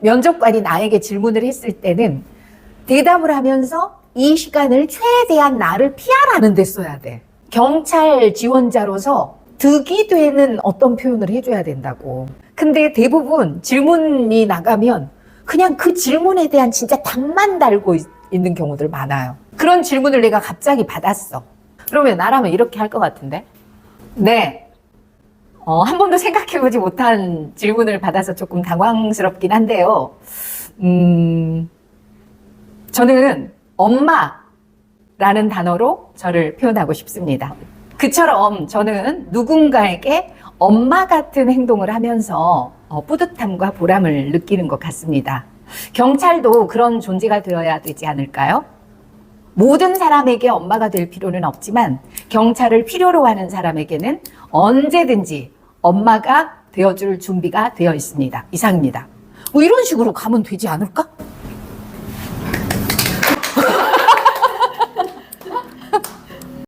면접관이 나에게 질문을 했을 때는 대답을 하면서 이 시간을 최대한 나를 피하라는 데 써야 돼. 경찰 지원자로서 득이 되는 어떤 표현을 해줘야 된다고. 근데 대부분 질문이 나가면 그냥 그 질문에 대한 진짜 답만 달고 있- 있는 경우들 많아요. 그런 질문을 내가 갑자기 받았어. 그러면 나라면 이렇게 할 것 같은데? 네. 어, 한 번도 생각해보지 못한 질문을 받아서 조금 당황스럽긴 한데요. 음, 저는 엄마라는 단어로 저를 표현하고 싶습니다. 그처럼 저는 누군가에게 엄마 같은 행동을 하면서 어, 뿌듯함과 보람을 느끼는 것 같습니다. 경찰도 그런 존재가 되어야 되지 않을까요? 모든 사람에게 엄마가 될 필요는 없지만 경찰을 필요로 하는 사람에게는 언제든지 엄마가 되어줄 준비가 되어 있습니다. 이상입니다. 뭐 이런 식으로 가면 되지 않을까?